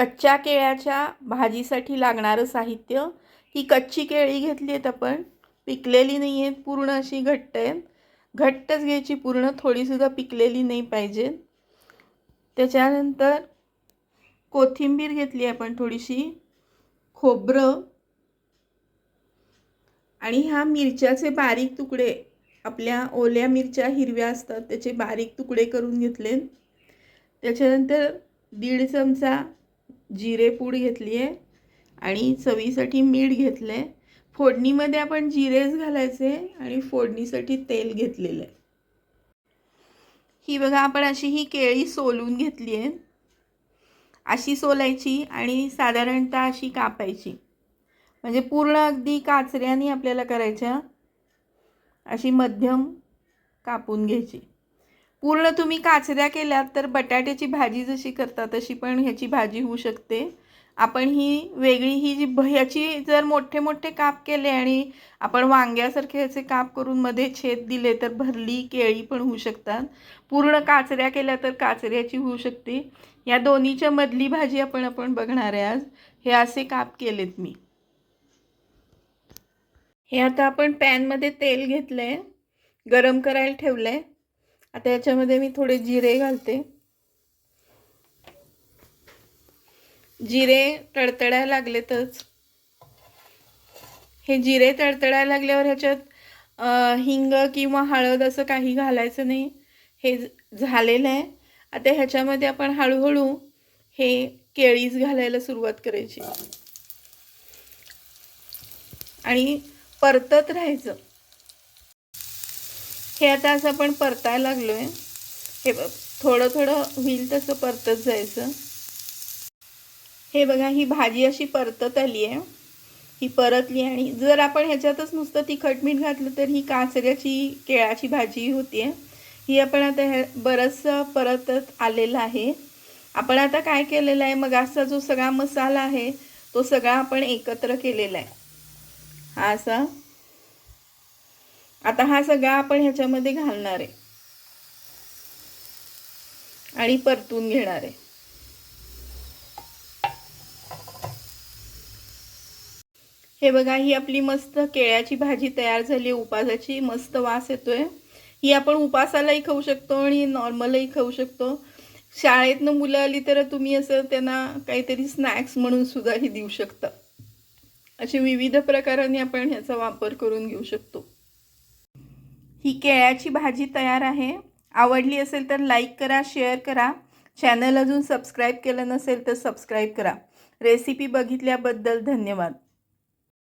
कच्च्या केळ्याच्या भाजीसाठी लागणारं साहित्य ही कच्ची केळी घेतली आहेत आपण. पिकलेली नाही आहेत पूर्ण अशी घट्ट आहेत घट्टच घ्यायची पूर्ण थोडीसुद्धा पिकलेली नाही पाहिजे. त्याच्यानंतर कोथिंबीर घेतली आपण थोडीशी खोबरं आणि ह्या मिरच्याचे बारीक तुकडे आपल्या ओल्या मिरच्या हिरव्या असतात त्याचे बारीक तुकडे करून घेतले त्याच्यानंतर दीड चमचा जिरेपूड घेतली आहे आणि चवीसाठी मीठ घेतलं आहे फोडणीमध्ये आपण जिरेच घालायचे आणि फोडणीसाठी तेल घेतलेलं आहे. ही बघा आपण अशी ही केळी सोलून घेतली आहे अशी सोलायची आणि साधारणतः अशी कापायची. म्हणजे पूर्ण अगदी काचऱ्याने आपल्याला करायच्या. अशी मध्यम कापून घ्यायची. पूर्ण तुम्ही काचऱ्या केल्यात तर बटाट्याची भाजी जशी करता तशी पण ह्याची भाजी होऊ शकते. आपण ही वेगळी ही जी भ- ह्याची जर मोठे मोठे काप केले आणि आपण वांग्यासारखे ह्याचे काप करून मध्ये छेद दिले तर भरली केळी पण होऊ शकतात. पूर्ण काचऱ्या केल्या तर काचऱ्याची होऊ शकते. या दोन्हीच्या मधली भाजी आपण आपण बघणार आहे आज. हे असे काप केलेत मी. हे आता आपण पॅनमध्ये तेल घेतलं आहे गरम करायला ठेवलं आहे आता याच्यामध्ये मी थोडे जिरे घालते. जिरे तडतडायला लागलेतच. हे जिरे तडतडायला लागल्यावर ह्याच्यात हिंग किंवा हळद असं काही घालायचं नाही. हे झालेलं आहे. आता ह्याच्यामध्ये आपण हळूहळू हे केळीच घालायला सुरुवात करायची. आणि परतत राहायचं. हे आता असं आपण परतायला लागलो आहे हे बघ, थोडं थोडं होईल तसं परतत जायचं. हे बघा ही भाजी अशी परतत आली आहे. ही परतली आणि जर आपण ह्याच्यातच नुसतं तिखट मीठ घातलं तर ही काचऱ्याची केळाची भाजी होती आहे ही आपण आता हे बरंचसं परतत आलेलं आहे. आपण आता काय केलेलं आहे? मग असा जो सगळा मसाला आहे तो सगळा आपण एकत्र केलेला आहे. हा असा आता हा सगळा आपण ह्याच्यामध्ये घालणार आहे. आणि परतून घेणार आहे. हे बघा ही आपली मस्त केळ्याची भाजी तयार झाली उपासाची. मस्त वास येतोय. ही आपण उपासालाही खाऊ शकतो आणि नॉर्मलही खाऊ शकतो. शाळेतनं मुलं आली तर तुम्ही असं त्यांना काहीतरी स्नॅक्स म्हणून सुद्धा ही देऊ शकता. असे विविध प्रकाराने आपण ह्याचा वापर करून घेऊ शकतो. ही केळ्याची भाजी तयार आहे. आवडली असेल तर लाईक करा शेअर करा. चॅनल अजून सबस्क्राईब केलं नसेल तर सबस्क्राईब करा. रेसिपी बघितल्याबद्दल धन्यवाद.